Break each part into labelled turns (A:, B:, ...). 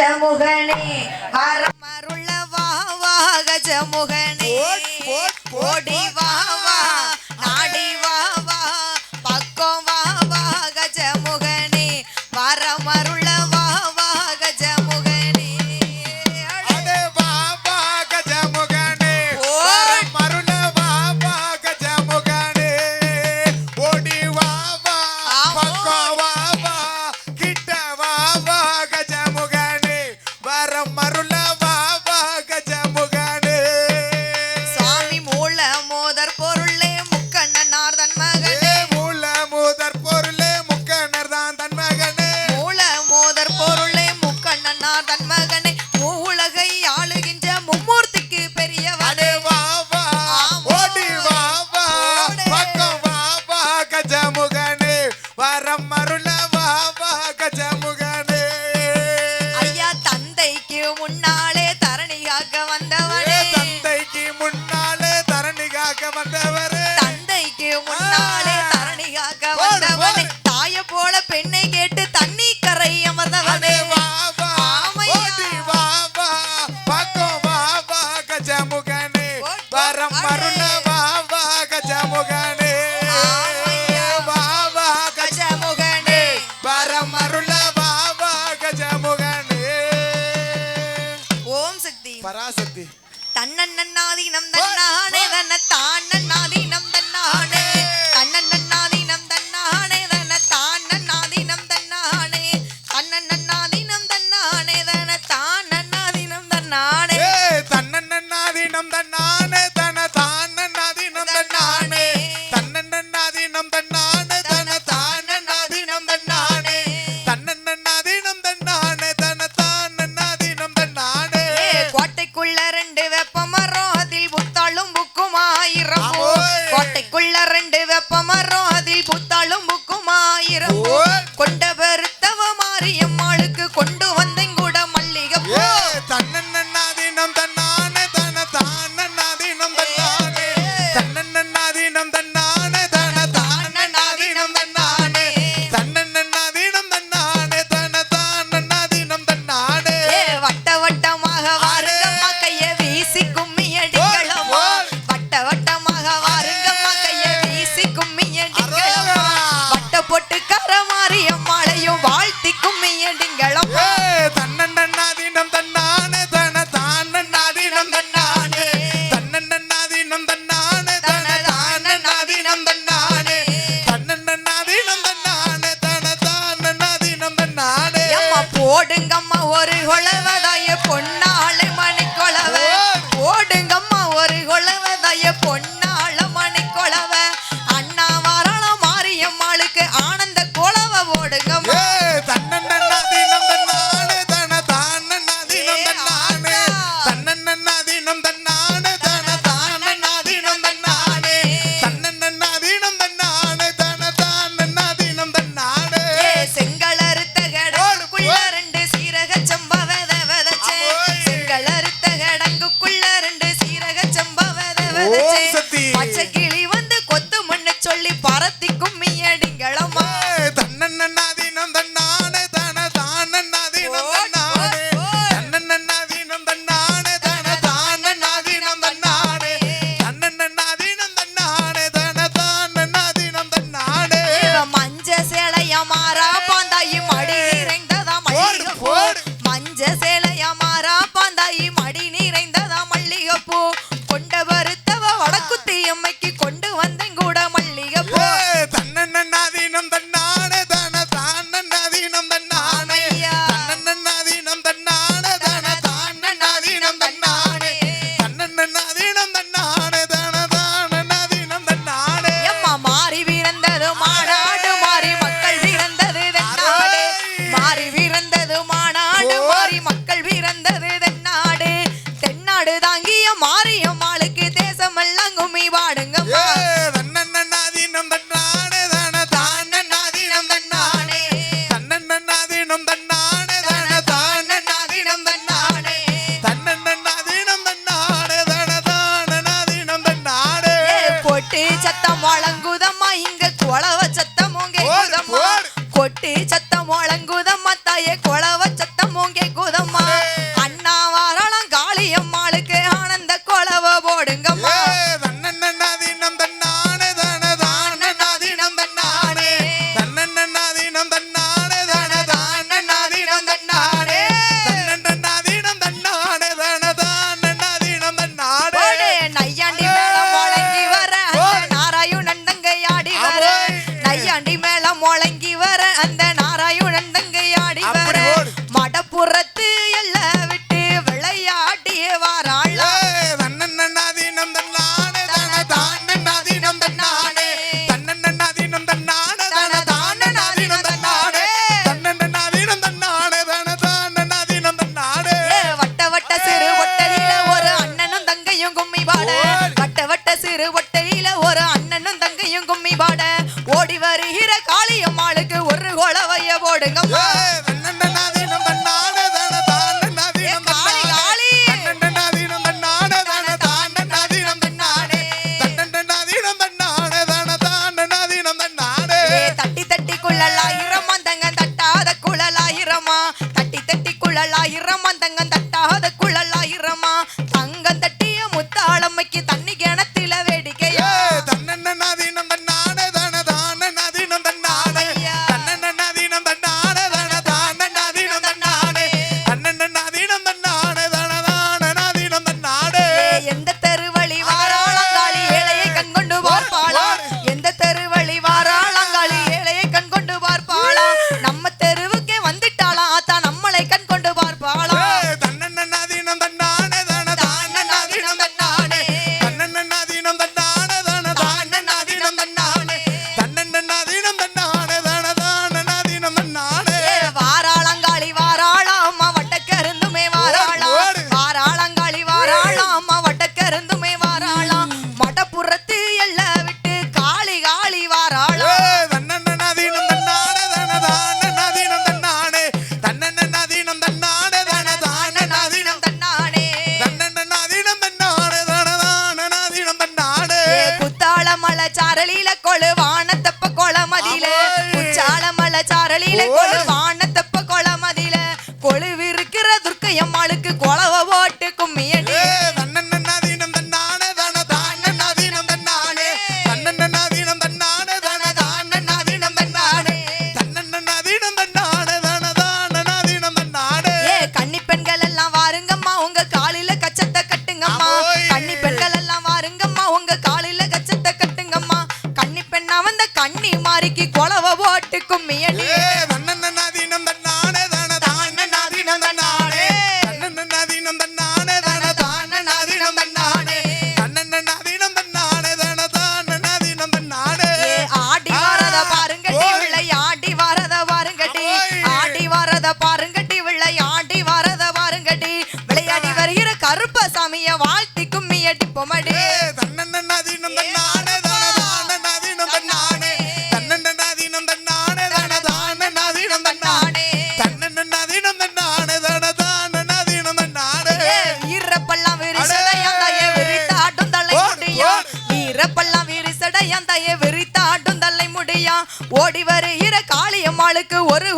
A: கஜமுகனே அறமருள வா வா கஜமுகனே. பொருளே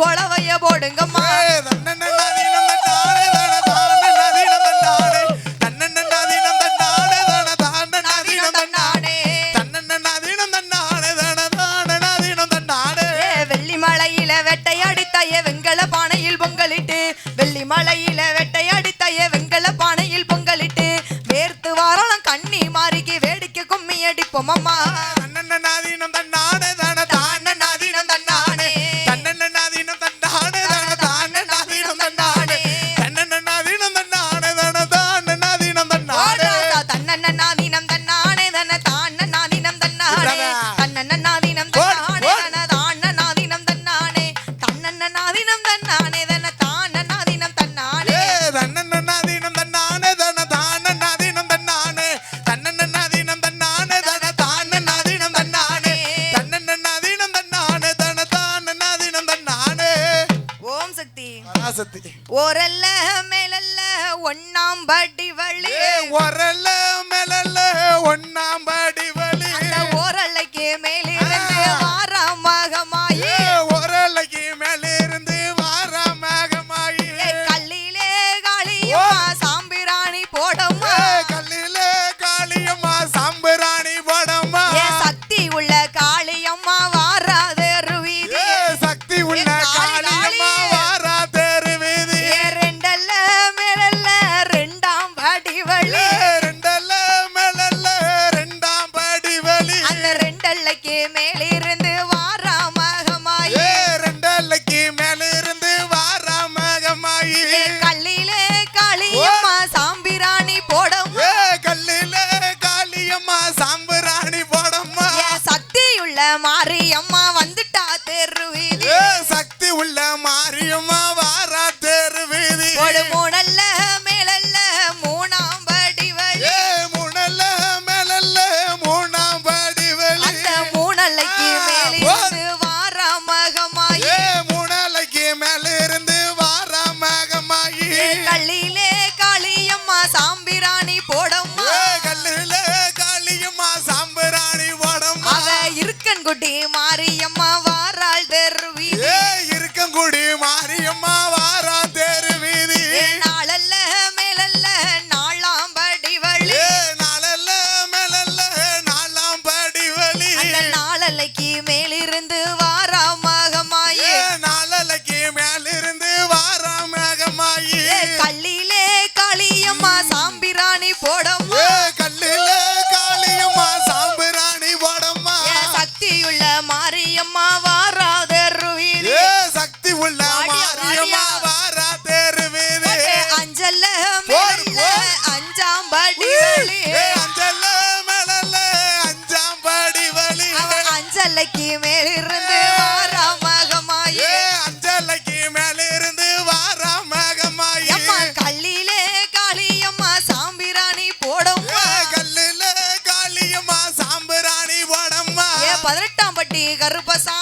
A: ஒளவைய போடுங்கம்மா. தன்னா நீனம் தன்னானே
B: தன
A: மாரியம்மா வந்துட்டா தெரு
B: வீதி. சக்தி உள்ள மாரியம்மா வாரா தெரு வீதி.
A: வழி
B: அஞ்சல்ல மலல்ல அஞ்சாம் படி வழி அஞ்சலைக்கு
A: மேலிருந்து வாரா மகமாயே.
B: அஞ்சலைக்கு மேலிருந்து வாரா மகமாயே.
A: அம்மா கல்லிலே காளியம்மா சாம்பிராணி போடம்மா.
B: கல்லிலே காளியம்மா சாம்பிராணி போடம்மா. ஏ
A: பதினெட்டாம் பட்டி கருப்பசா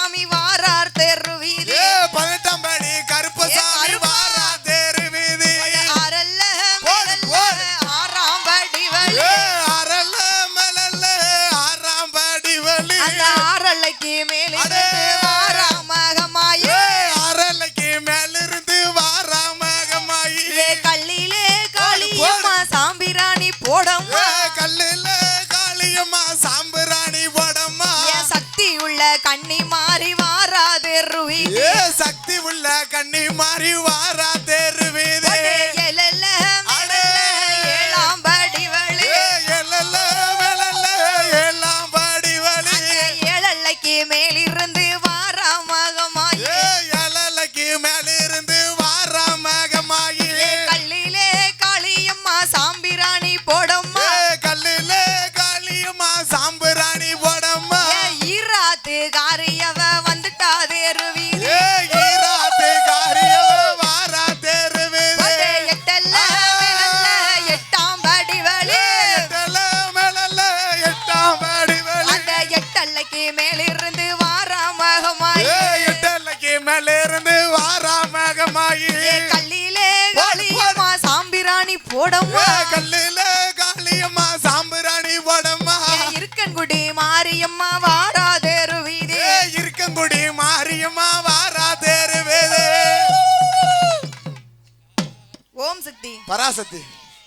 A: கண்ணி மாறி
B: வாரா தெரு பராசக்தி.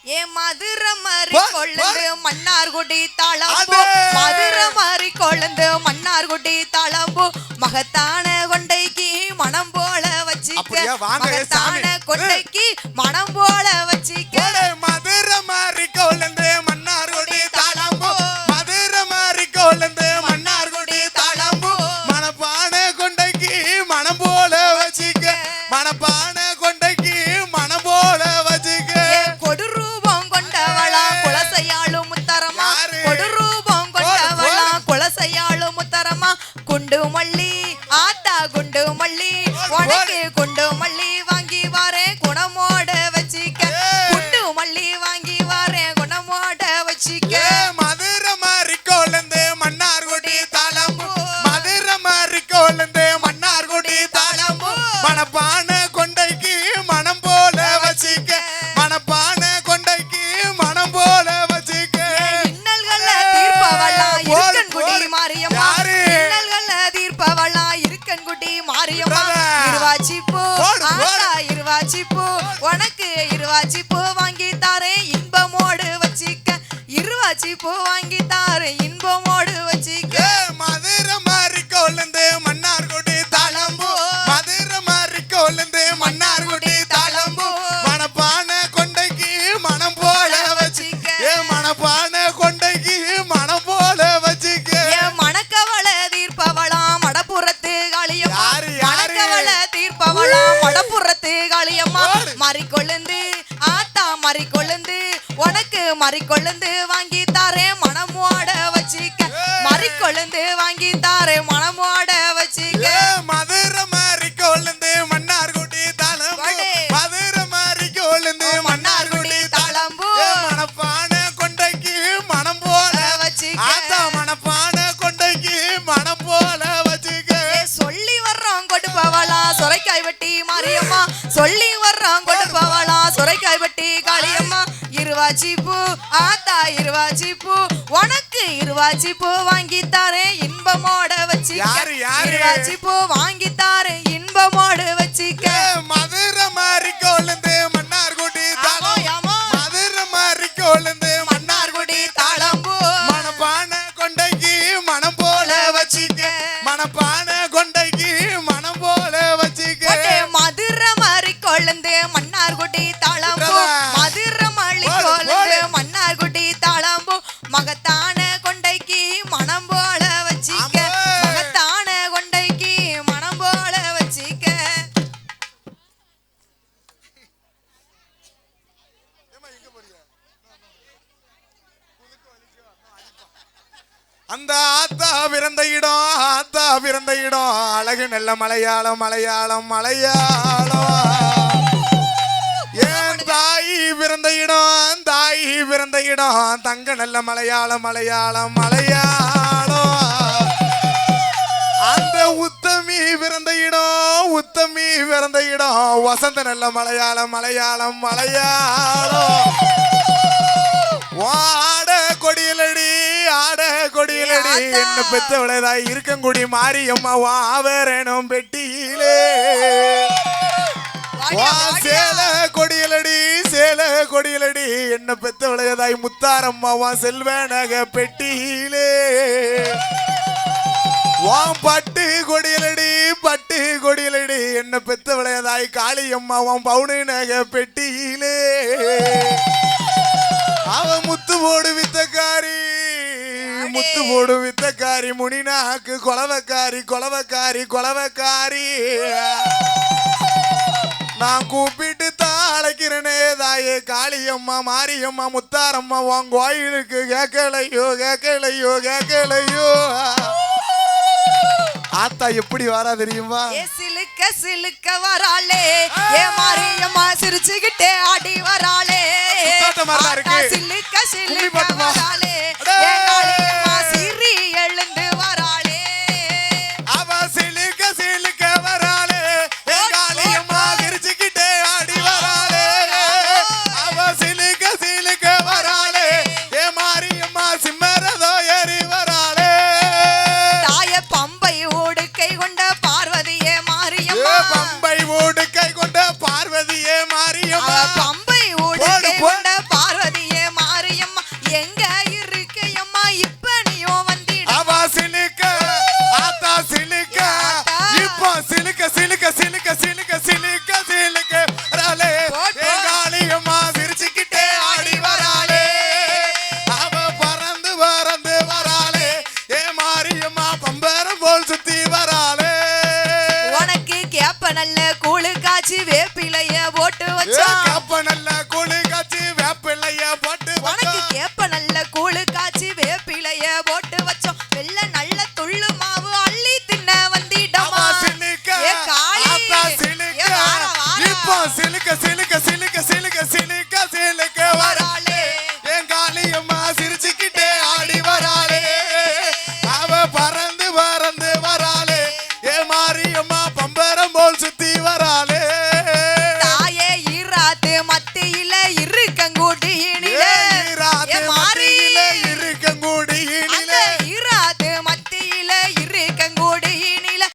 A: ஏ மதுரை
B: மாதிரி
A: மன்னார் மன்னார்குடி தளம்பு மதுரை மாதிரி கொழுந்து மன்னார்குடி தளம்பு மகத்தான கொண்டைக்கு மனம் போல வச்சுக்க. மகத்தான கொண்டைக்கு மனம் போல வச்சுக்க.
B: மதுரை மாதிரி கொழுந்து
A: மாரியம்மா இருவாச்சி பூ. ஆனா உனக்கு இருவாச்சி பூ வாங்கி இன்பமோடு வச்சிக்க. இருவாச்சி பூ வாங்கி தாரேன் இன்பமோடு வச்சிக்க.
B: மறிக்கொழுந்து வாங்கி தாரே மனம் ஆட வச்சிக்க.
A: மறிக்கொழுந்து வாங்கி தாரே மனம் ஆட வச்சிக்க.
B: மதுரை மறிக்கொழுந்து மன்னார்குடி
A: தாளம்
B: மதுரை மறிக்கொழுந்து மன்னார்குடி தாளம்பு. மணப்பான கொண்டைக்கு மனம் போல
A: வச்சு
B: ஆத்தா மணப்பான கொண்டைக்கு மனம் போல வச்சுக்க.
A: சொல்லி வர்றோம் கொண்டு போவாளா சொரைக்காய் வட்டி மாரியம்மா. சொல்லி வர்றோம் கொண்டு போவாளா சொரைக்காய் வெட்டி இருவாச்சிப்பூ ஆத்தா இருவாச்சிப்பூ உனக்கு இருவாச்சிப்பூ வாங்கித்தாரே இன்பமோட வச்சு இருவாச்சிப்பூ வாங்கித்தாரே
B: அந்த ஆத்தா பிறந்த இடம் ஆத்தா பிறந்த இடம். அழகு நல்ல மலையாளம் மலையாளம் மலையாளம். ஏன் தாய் பிறந்த இடம் தாய் பிறந்த இடம். தங்க நல்ல மலையாளம் மலையாளம் மலையாளம். அந்த உத்தமி பிறந்த இடம் உத்தமி பிறந்த இடம். வசந்த நல்ல மலையாளம் மலையாளம் மலையாளம். வா கொடியிலடி. என்ன பெத்தவளதாய்? இருக்கங்குடி மாரியம்மாவா ஆவரணம் பெட்டியிலே. வா சேல கொடியிலடி சேல கொடியிலடி. என்ன பெத்தவளதாய்? முத்தாரம்மாவா செல்வனக பெட்டியிலே. வா பட்டு கொடியிலடி பட்டு கொடியிலடி. என்ன பெத்தவளதாய்? காளியம்மாவாம் பவுனு நக பெட்டியிலே. அவ முத்து போடு வித்தக்காரி. முத்து போடு வித்தக்காரி முனிநாக்கு கொலவக்காரி கொலவக்காரி கொலவக்காரி. நான் கூப்பிட்டு தான் அழைக்கிறேனே தாயே. காளியம்மா மாரியம்மா முத்தாரம்மா உன் கோயிலுக்கு கேட்கலையோ கேட்கலையோ கேட்கலையோ ஆத்தா எப்படி வரா தெரியுமா?
A: சிலுக்க சிலுக்க வராளே. ஏ மாரியம்மா சிரிச்சுக்கிட்டே ஆடி வராளே. சிலுக்க சிலுக்க வராளே. சிரி
B: எழு